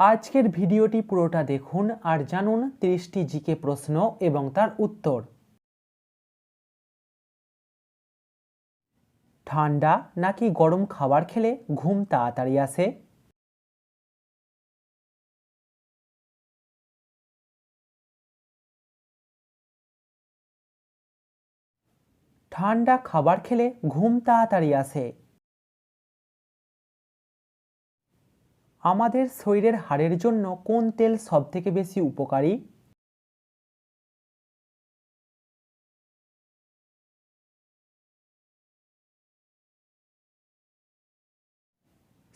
আজকের ভিডিওটি পুরোটা দেখুন আর জানুন তিরিশটি জিকে প্রশ্ন এবং তার উত্তর। ঠান্ডা নাকি গরম খাবার খেলে ঘুম তাড়াতাড়ি আসে? ঠান্ডা খাবার খেলে ঘুম তাড়াতাড়ি আসে। আমাদের শরীরের হাড়ের জন্য কোন তেল সবথেকে বেশি উপকারী?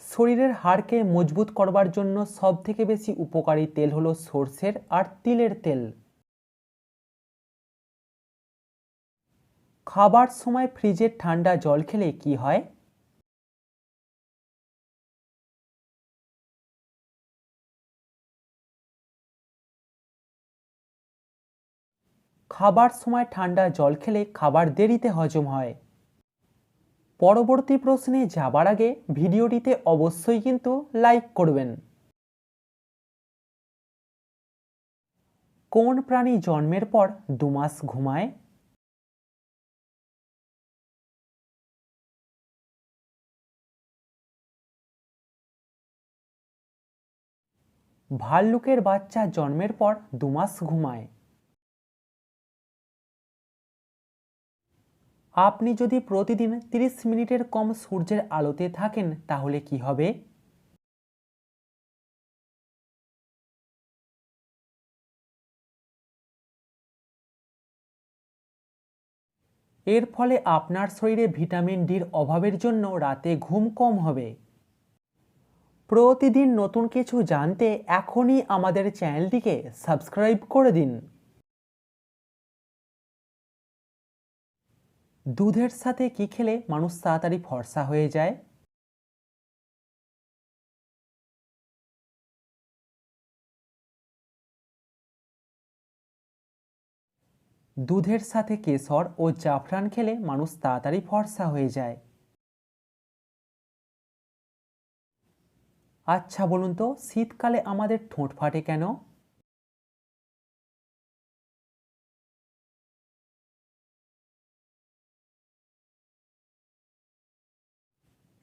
শরীরের হাড়কে মজবুত করবার জন্য সবথেকে বেশি উপকারী তেল হলো সর্ষের আর তিলের তেল। খাবার সময় ফ্রিজের ঠান্ডা জল খেলে কি হয়? খাবার সময় ঠান্ডা জল খেলে খাবার দেরিতে হজম হয়। পরবর্তী প্রশ্নে যাবার আগে ভিডিওটিতে অবশ্যই কিন্তু লাইক করবেন। কোন প্রাণী জন্মের পর দুমাস ঘুমায়? ভাল্লুকের বাচ্চা জন্মের পর দুমাস ঘুমায়। আপনি যদি প্রতিদিন 30 মিনিটের কম সূর্যের আলোতে থাকেন, তাহলে কি হবে? এর ফলে আপনার শরীরে ভিটামিন ডির অভাবের জন্য রাতে ঘুম কম হবে। প্রতিদিন নতুন কিছু জানতে এখনই আমাদের চ্যানেলটিকে সাবস্ক্রাইব করে দিন। দুধের সাথে কি খেলে মানুষ তাড়াতাড়ি ফর্সা হয়ে যায়? দুধের সাথে কেশর ও জাফরান খেলে মানুষ তাড়াতাড়ি ফর্সা হয়ে যায়। আচ্ছা বলুন তো, শীতকালে আমাদের ঠোঁট ফাটে কেন?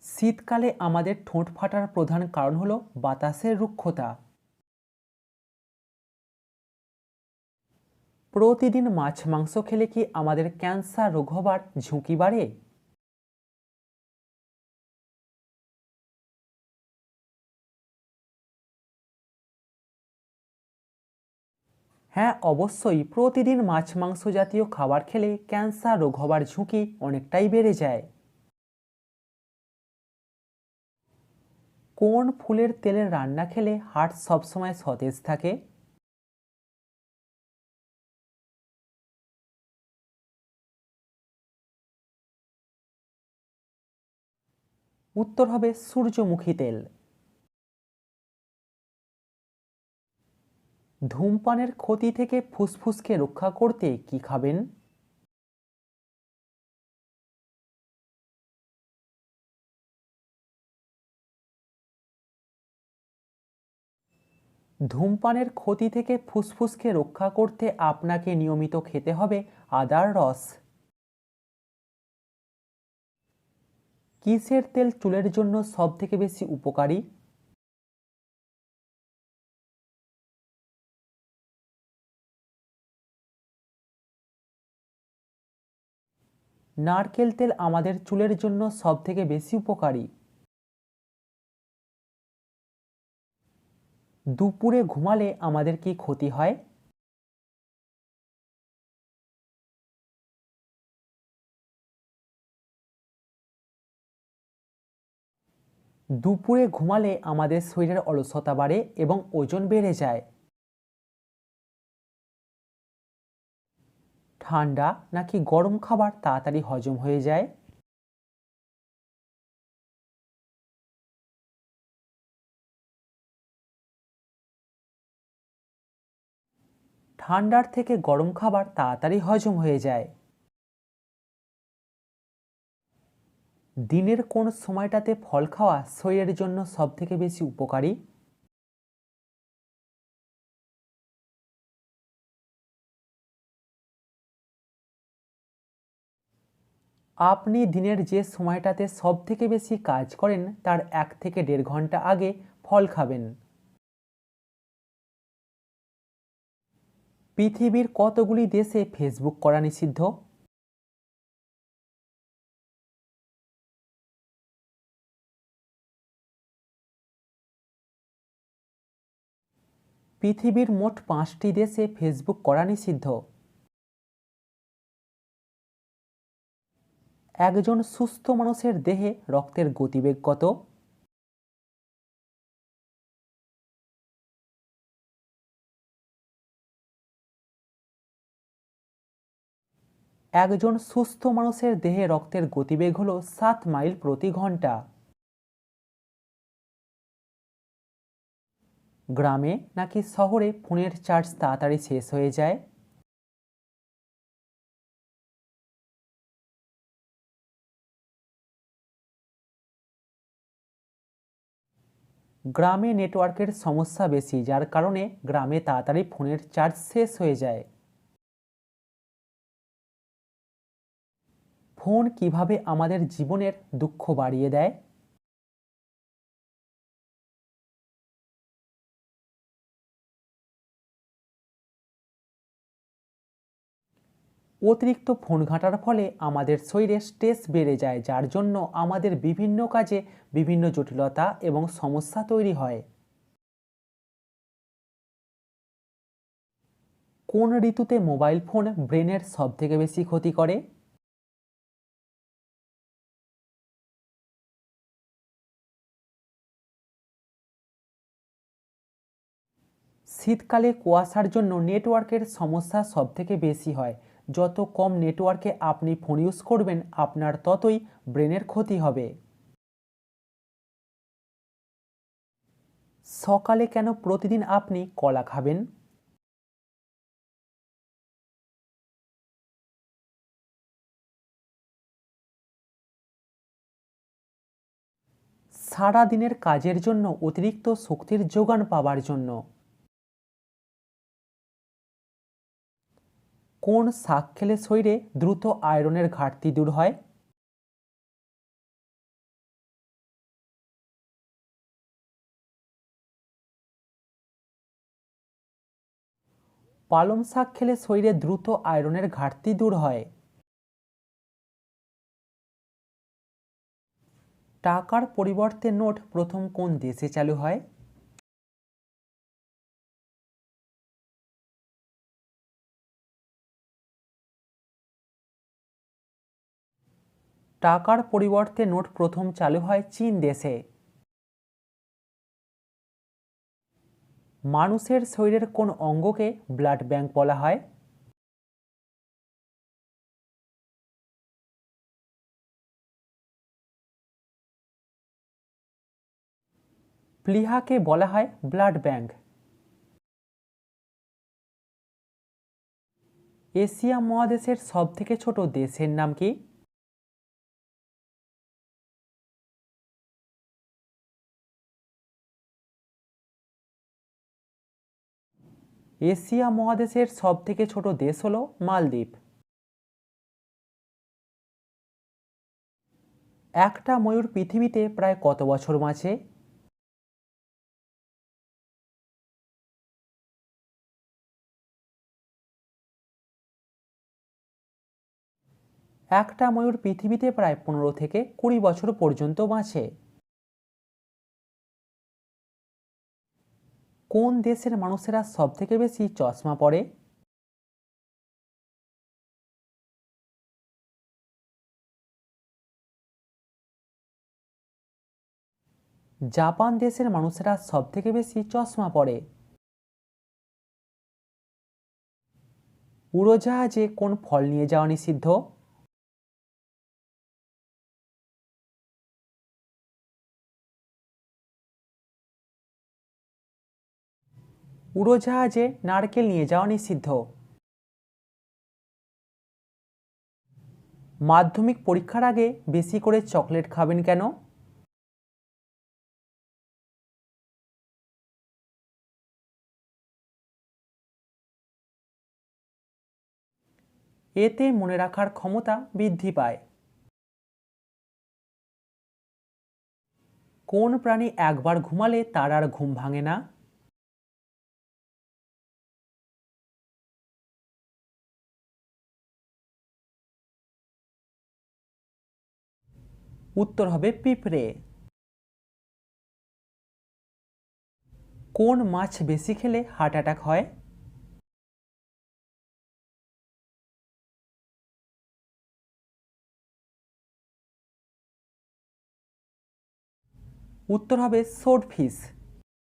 শীতকালে আমাদের ঠোঁট ফাটার প্রধান কারণ হলো বাতাসের রুক্ষতা। প্রতিদিন মাছ মাংস খেলে কি আমাদের ক্যান্সার রোগ হবার ঝুঁকি বাড়ে? হ্যাঁ অবশ্যই প্রতিদিন মাছ মাংস জাতীয় খাবার খেলে ক্যান্সার রোগ হবার ঝুঁকি অনেকটাই বেড়ে যায়। কোন ফুলের তেলের রান্না খেলে হার্ট সবসময় সতেজ থাকে? উত্তর হবে সূর্যমুখী তেল। ধূমপানের ক্ষতি থেকে ফুসফুসকে রক্ষা করতে কি খাবেন? ধূমপানের ক্ষতি থেকে ফুসফুসকে রক্ষা করতে আপনাকে নিয়মিত খেতে হবে আদার রস। কিসের তেল চুলের জন্য সবথেকে বেশি উপকারী? নারকেল তেল আমাদের চুলের জন্য সবথেকে বেশি উপকারী। দুপুরে ঘুমালে আমাদের কি ক্ষতি হয়? দুপুরে ঘুমালে আমাদের শরীরের অলসতা বাড়ে এবং ওজন বেড়ে যায়। ঠান্ডা নাকি গরম খাবার তাড়াতাড়ি হজম হয়ে যায়? ঠান্ডার থেকে গরম খাবার তাড়াতাড়ি হজম হয়ে যায়। দিনের কোন সময়টাতে ফল খাওয়া শরীরের জন্য সবথেকে বেশি উপকারী? আপনি দিনের যে সময়টাতে সবথেকে বেশি কাজ করেন, তার এক থেকে দেড় ঘণ্টা আগে ফল খাবেন। পৃথিবীর কতগুলি দেশে ফেসবুক করা নিষিদ্ধ? পৃথিবীর মোট পাঁচটি দেশে ফেসবুক করা নিষিদ্ধ। একজন সুস্থ মানুষের দেহে রক্তের গতিবেগ কত? একজন সুস্থ মানুষের দেহে রক্তের গতিবেগ হলো সাত মাইল প্রতি ঘণ্টা। গ্রামে নাকি শহরে ফোনের চার্জ তাড়াতাড়ি শেষ হয়ে যায়? গ্রামে নেটওয়ার্কের সমস্যা বেশি, যার কারণে গ্রামে তাড়াতাড়ি ফোনের চার্জ শেষ হয়ে যায়। ফোন কীভাবে আমাদের জীবনের দুঃখ বাড়িয়ে দেয়? অতিরিক্ত ফোন ঘাঁটার ফলে আমাদের শরীরে স্ট্রেস বেড়ে যায়, যার জন্য আমাদের বিভিন্ন কাজে বিভিন্ন জটিলতা এবং সমস্যা তৈরি হয়। কোন ঋতুতে মোবাইল ফোন ব্রেনের সবথেকে বেশি ক্ষতি করে? শীতকালে কুয়াশার জন্য নেটওয়ার্কের সমস্যা সবথেকে বেশি হয়। যত কম নেটওয়ার্কে আপনি ফোন ইউজ করবেন, আপনার ততই ব্রেনের ক্ষতি হবে। সকালে কেন প্রতিদিন আপনি কলা খাবেন? সারা দিনের কাজের জন্য অতিরিক্ত শক্তির যোগান পাবার জন্য। কোন শাক খেলে শরীরে দ্রুত আয়রনের ঘাটতি দূর হয়? পালং শাক খেলে শরীরে দ্রুত আয়রনের ঘাটতি দূর হয়। টাকার পরিবর্তে নোট প্রথম কোন দেশে চালু হয়? টাকার পরিবর্তে নোট প্রথম চালু হয় চীন দেশে। মানুষের শরীরের কোন অঙ্গকে ব্লাড ব্যাংক বলা হয়? প্লিহাকে বলা হয় ব্লাড ব্যাংক। এশিয়া মহাদেশের সবথেকে ছোট দেশের নাম কি? এশিয়া মহাদেশের সবথেকে ছোট দেশ হল মালদ্বীপ। একটা ময়ূর পৃথিবীতে প্রায় কত বছর বাঁচে? একটা ময়ূর পৃথিবীতে প্রায় পনেরো থেকে কুড়ি বছর পর্যন্ত বাঁচে। কোন দেশের মানুষেরা সবথেকে বেশি চশমা পরে? জাপান দেশের মানুষেরা সবথেকে বেশি চশমা পরে? উড়োজাহাজে কোন ফল নিয়ে যাওয়া নিষিদ্ধ? উড়োজাহাজে নারকেল নিয়ে যাওয়া নিষিদ্ধ। মাধ্যমিক পরীক্ষার আগে বেশি করে চকলেট খাবেন কেন? এতে মনে রাখার ক্ষমতা বৃদ্ধি পায়। কোন প্রাণী একবার ঘুমালে তার আর ঘুম ভাঙে না? উত্তর হবে পিঁপড়ে। কোন মাছ বেশি খেলে হার্ট অ্যাটাক হয়? উত্তর হবে সোড ফিশ